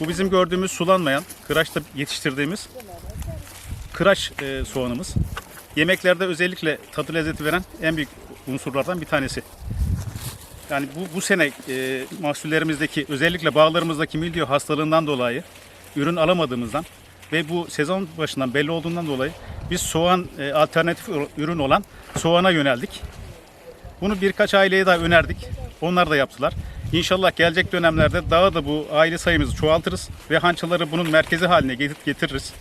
Bu bizim gördüğümüz sulanmayan, kıraçta yetiştirdiğimiz kıraç e, soğanımız. Yemeklerde özellikle tadı lezzeti veren en büyük unsurlardan bir tanesi. Yani bu, bu sene e, mahsullerimizdeki özellikle bağlarımızdaki mildiyo hastalığından dolayı ürün alamadığımızdan ve bu sezon başından belli olduğundan dolayı biz soğan e, alternatif ürün olan soğana yöneldik. Bunu birkaç aileye daha önerdik. Onlar da yaptılar. İnşallah gelecek dönemlerde daha da bu aile sayımızı çoğaltırız ve hançaları bunun merkezi haline getir- getiririz.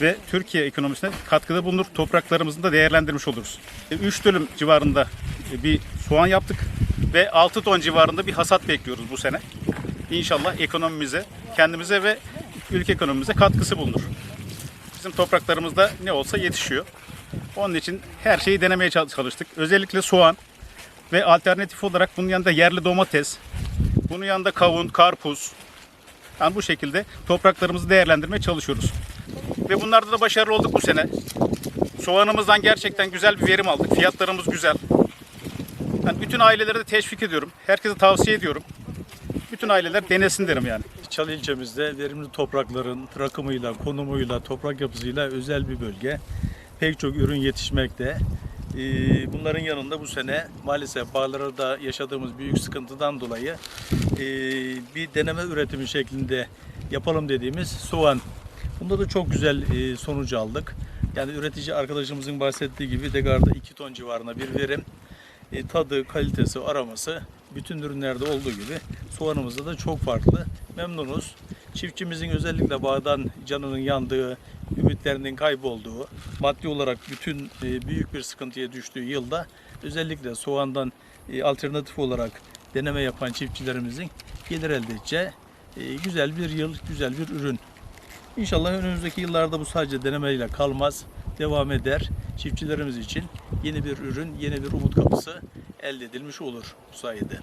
Ve Türkiye ekonomisine katkıda bulunur, topraklarımızı da değerlendirmiş oluruz. 3 dönüm civarında e, bir soğan yaptık ve 6 ton civarında bir hasat bekliyoruz bu sene. İnşallah ekonomimize, kendimize ve ülke ekonomimize katkısı bulunur. Bizim topraklarımızda ne olsa yetişiyor. Onun için her şeyi denemeye çal- çalıştık. Özellikle soğan ve alternatif olarak bunun yanında yerli domates, bunun yanında kavun, karpuz. Yani bu şekilde topraklarımızı değerlendirmeye çalışıyoruz. Ve bunlarda da başarılı olduk bu sene. Soğanımızdan gerçekten güzel bir verim aldık. Fiyatlarımız güzel. Yani bütün ailelere de teşvik ediyorum. Herkese tavsiye ediyorum. Bütün aileler denesin derim yani. Çalı ilçemizde verimli toprakların rakımıyla, konumuyla, toprak yapısıyla özel bir bölge. Pek çok ürün yetişmekte. Ee, Bunların yanında bu sene maalesef bağlarda yaşadığımız büyük sıkıntıdan dolayı ee, bir deneme üretimi şeklinde yapalım dediğimiz soğan. Bunda da çok güzel ee, sonuç aldık. Yani üretici arkadaşımızın bahsettiği gibi Degar'da 2 ton civarında bir verim. Tadı, kalitesi, aroması bütün ürünlerde olduğu gibi soğanımızda da çok farklı. Memnunuz. Çiftçimizin özellikle bağdan canının yandığı, ümitlerinin kaybolduğu, maddi olarak bütün e, büyük bir sıkıntıya düştüğü yılda özellikle soğandan e, alternatif olarak deneme yapan çiftçilerimizin gelir elde edeceği e, güzel bir yıl, güzel bir ürün. İnşallah önümüzdeki yıllarda bu sadece denemeyle kalmaz, devam eder. Çiftçilerimiz için yeni bir ürün, yeni bir umut kapısı elde edilmiş olur bu sayede.